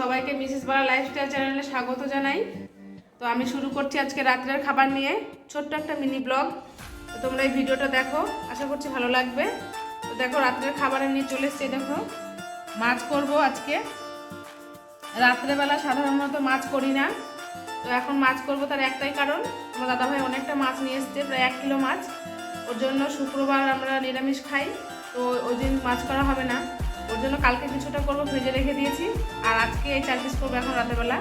সবাইকে মিসেস বালা লাইফস্টাইল চ্যানেলে স্বাগত জানাই। তো আমি শুরু করছি আজকে রাত্রের খাবার নিয়ে ছোট্ট একটা মিনি ব্লগ। তো তোমরা এই ভিডিওটা দেখো, আশা করছি ভালো লাগবে। তো দেখো, রাত্রের খাবারের নিয়ে চলে এসছি, দেখো। মাছ করব আজকে। রাত্রেবেলা সাধারণত মাছ করি না। তো এখন মাছ করব তার একটাই কারণ, আমার দাদাভাই অনেকটা মাছ নিয়ে এসছে, প্রায় এক কিলো মাছ। ওর জন্য শুক্রবার আমরা নিরামিষ খাই, তো ওই দিন মাছ করা হবে না। ওর জন্য কালকে কিছুটা করব, ফ্রিজে রেখে দিয়েছি। আর আজকে এই চার পিস করব এখন রাতেরবেলা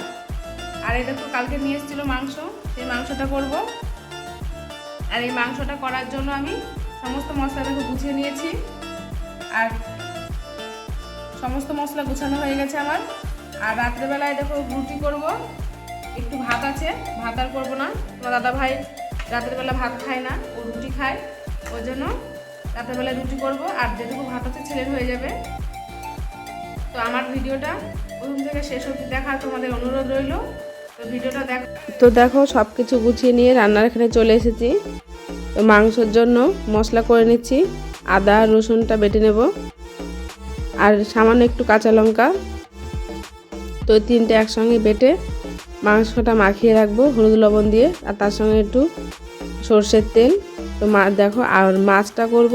আর এই দেখো, কালকে নিয়ে এসেছিল মাংস, সেই মাংসটা করব। আর এই মাংসটা করার জন্য আমি সমস্ত মশলা দেখো গুছিয়ে নিয়েছি। আর সমস্ত মশলা গুছানো হয়ে গেছে আমার। আর রাত্রেবেলায় দেখো রুটি করব। একটু ভাত আছে, ভাত আর করব না। তোমার দাদা ভাই রাতের বেলা ভাত খায় না, ও রুটি খায়। ওই জন্য রাতের বেলায় রুটি করব। আর যেটুকু ভাত আছে ছেলের হয়ে যাবে। তো আমার ভিডিওটা প্রথম থেকে শেষ অবধি দেখার তোমাদের অনুরোধ রইল। তো ভিডিওটা দেখ তো দেখো সব কিছু গুছিয়ে নিয়ে রান্নার এখানে চলে এসেছি। তো মাংসর জন্য মশলা করে নিচ্ছি। আদা, রসুনটা বেটে নেব। আর সামান্য একটু কাঁচা লঙ্কা। তো তিনটে একসঙ্গে বেটে মাংসটা মাখিয়ে রাখব হলুদ লবণ দিয়ে। আর তার সঙ্গে একটু সর্ষের তেল। তো মা দেখো, আর মাছটা করব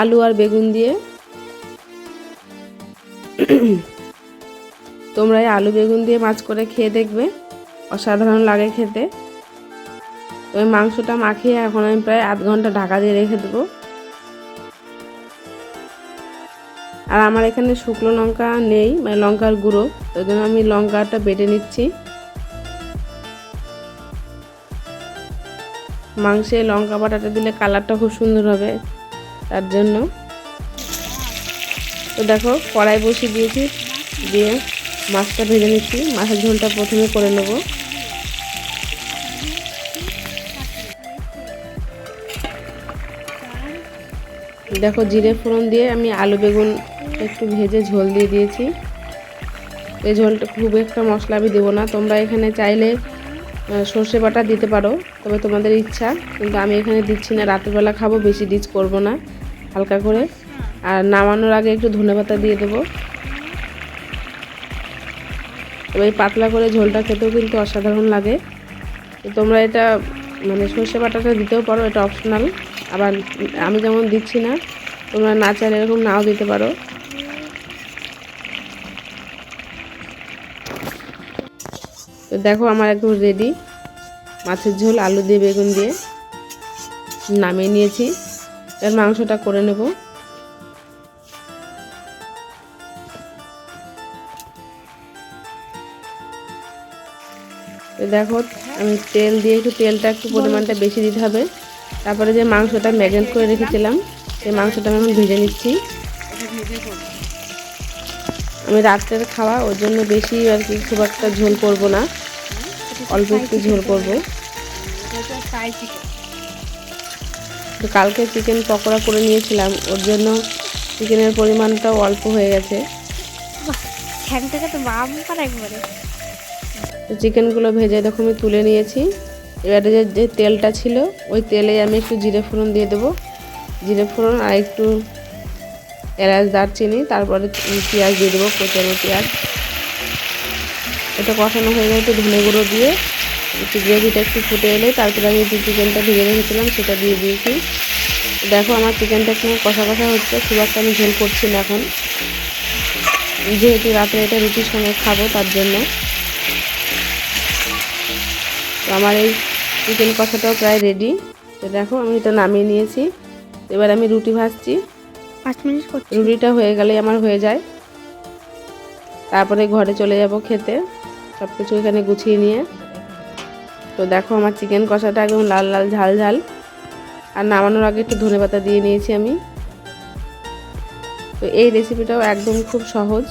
আলু আর বেগুন দিয়ে। তোমরা এই আলু বেগুন দিয়ে মাছ করে খেয়ে দেখবে। অসাধারণ লাগে খেতে। তো ওই মাংসটা মাখিয়ে এখন আমি প্রায় আধ ঘণ্টা ঢাকা দিয়ে রেখে দেবো। আর আমার এখানে শুকনো লঙ্কা নেই মানে লঙ্কার গুঁড়ো। ওই জন্য আমি লঙ্কাটা বেটে নিচ্ছি। মাংসে লঙ্কা বাটাটা দিলে কালারটা খুব সুন্দর হবে তার জন্য। তো দেখো কড়াই বসিয়ে দিয়েছি, দিয়ে মাছটা ভেজে নিচ্ছি। মাছের ঝোলটা প্রথমে করে নেব। দেখো জিরে ফোড়ন দিয়ে আমি আলু বেগুন একটু ভেজে ঝোল দিয়ে দিয়েছি। এই ঝোলটা খুব একটা মশলা আমি দেবো না। তোমরা এখানে চাইলে সর্ষে বাটা দিতে পারো, তবে তোমাদের ইচ্ছা। কিন্তু আমি এখানে দিচ্ছি না রাতেরবেলা খাব, বেশি ডিচ করব না, হালকা করে। আর নামানোর আগে একটু ধনেপাতা দিয়ে দেবো। এই পাতলা করে ঝোলটা খেতেও কিন্তু অসাধারণ লাগে। তোমরা এটা মানে সর্ষে বাটাটা দিতেও পারো, এটা অপশনাল আবার আমি যেমন দিচ্ছি না, তোমরা না চাইলে এরকম নাও দিতে পারো। তো দেখো আমার একদম রেডি মাছের ঝোল, আলু দিয়ে, বেগুন দিয়ে নামিয়ে নিয়েছি। এর মাংসটা করে নেব। দেখো, আমি তেল দিয়ে একটু তেলটা একটু পরিমাণটা বেশি দিতে হবে। তারপরে যে মাংসটা ম্যাগনেট করে রেখেছিলাম, সেই মাংসটা আমি এখন ভেজে নিচ্ছি। আমি রাত্রের খাওয়া, ওর জন্য বেশি আর কি খুব একটা ঝোল করব না। অল্প একটু ঝোল করব। কালকে চিকেন পকোড়া করে নিয়েছিলাম, ওর জন্য চিকেনের পরিমাণটাও অল্প হয়ে গেছে। তো বাম একবারে। তো চিকেনগুলো ভেজে আমি তুলে নিয়েছি। এবারে যে যে তেলটা ছিল, ওই তেলে আমি একটু জিরে ফোড়ন দিয়ে দেবো। জিরে ফোড়ন আর একটু এলাচ দারচিনি, তারপরে পেঁয়াজ দিয়ে দেবো কোচানো পেঁয়াজ। এটা কষানো হয়ে গেলে একটু ধনে গুঁড়ো দিয়ে। একটু গ্রেভিটা একটু ফুটে এলে তারপরে আমি যে চিকেনটা ভেজে রেখেছিলাম সেটা দিয়ে দিয়েছি। দেখো আমার চিকেনটা একটু কষা কষা হচ্ছে, খুব একটা আমি ঝোল করছি না এখন। যেহেতু রাতে এটা রুটির সঙ্গে খাব তার জন্য। তো আমার এই চিকেন কষাটাও প্রায় রেডি তো দেখো আমি তো নামিয়ে নিয়েছি। এবার আমি রুটি ভাজছি। পাঁচ মিনিট রুটিটা হয়ে গেলেই আমার হয়ে যায়। তারপরে ঘরে চলে যাব খেতে। সব কিছু এখানে গুছিয়ে নিয়ে। তো দেখো আমার চিকেন কষাটা একদম লাল লাল ঝাল ঝাল। আর নামানোর আগে একটু ধনেপাতা দিয়ে নিয়েছি আমি। তো এই রেসিপিটাও একদম খুব সহজ।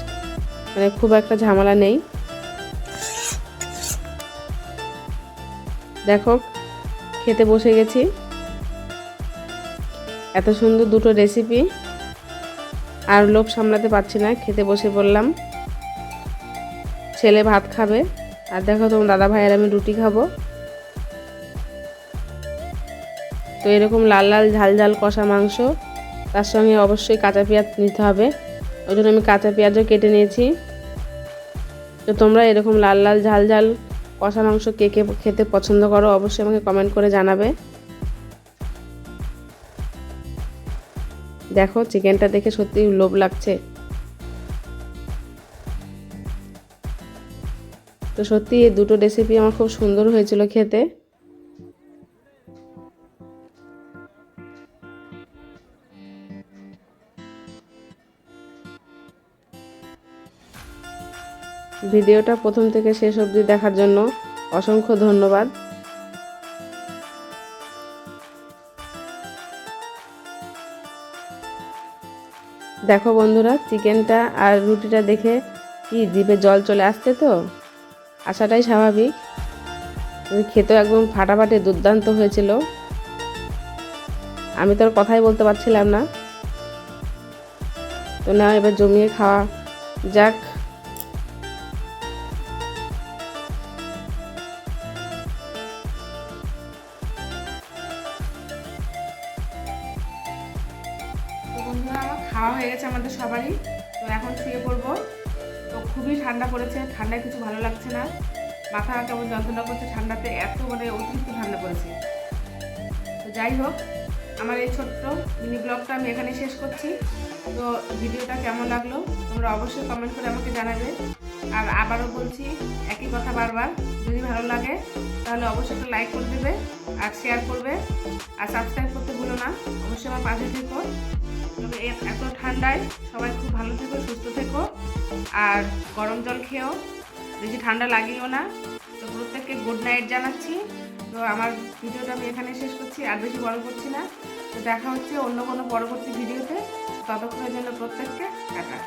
মানে খুব একটা ঝামেলা নেই। দেখো, খেতে বসে গেছি। এত সুন্দর দুটো রেসিপি আর লোভ সামলাতে পারছি না, খেতে বসে পড়লাম ছেলে ভাত খাবে। আর দেখো, তোমার দাদা ভাইয়ের আমি রুটি খাব। তো এরকম লাল লাল, ঝাল ঝাল কষা মাংস, তার সঙ্গে অবশ্যই কাঁচা পেঁয়াজ নিতে হবে। ওই জন্য আমি কাঁচা পেঁয়াজও কেটে নিয়েছি। তো তোমরা এরকম লাল লাল, ঝাল ঝাল কষা মাংস কে কে খেতে পছন্দ করো অবশ্যই আমাকে কমেন্ট করে জানাবে। দেখো চিকেনটা দেখে সত্যি লোভ লাগছে। তো সত্যি এই দুটো রেসিপি আমার খুব সুন্দর হয়েছিল খেতে। ভিডিওটা প্রথম থেকে শেষ অবধি দেখার জন্য অসংখ্য ধন্যবাদ। দেখো বন্ধুরা, চিকেনটা আর রুটিটা দেখে কি জিভে জল চলে আসছে তো? আসাটাই স্বাভাবিক। খেতেও একদম ফাটাফাটি দুর্দান্ত হয়েছিল। আমি তো আর কথাই বলতে পারছিলাম না। তো না এবার জমিয়ে খাওয়া যাক। বন্ধুরা, আমার খাওয়া হয়ে গেছে আমাদের সবারই। তো এখন শুয়ে পড়ব। তো খুবই ঠান্ডা পড়েছে, ঠান্ডায় কিছু ভালো লাগছে না। মাথা কেমন যন্ত্রণা করছে ঠান্ডাতে, এত মানে অতিরিক্ত ঠান্ডা পড়েছে। তো যাই হোক, আমার এই ছোট্ট মিনি ব্লগটা আমি এখানে শেষ করছি। তো ভিডিওটা কেমন লাগল, তোমরা অবশ্যই কমেন্ট করে আমাকে জানাবে। আর আবারও বলছি, একই কথা বারবার, যদি ভালো লাগে, তাহলে অবশ্যই একটা লাইক করে দেবে আর শেয়ার করবে। আর সাবস্ক্রাইব করতে ভুলো না, অবশ্যই আমার পাশে থেকো। এত ঠান্ডায় সবাই খুব ভালো থেকো, সুস্থ থেকো। আর গরম জল খেয়েও, বেশি ঠান্ডা লাগিও না। তো প্রত্যেককে গুড নাইট জানাচ্ছি। তো আমার ভিডিওটা আমি এখানে শেষ করছি, আর বেশি বড় করছি না। তো দেখা হচ্ছে অন্য কোনো পরবর্তী ভিডিওতে। ততক্ষণের জন্য প্রত্যেককে টাটা।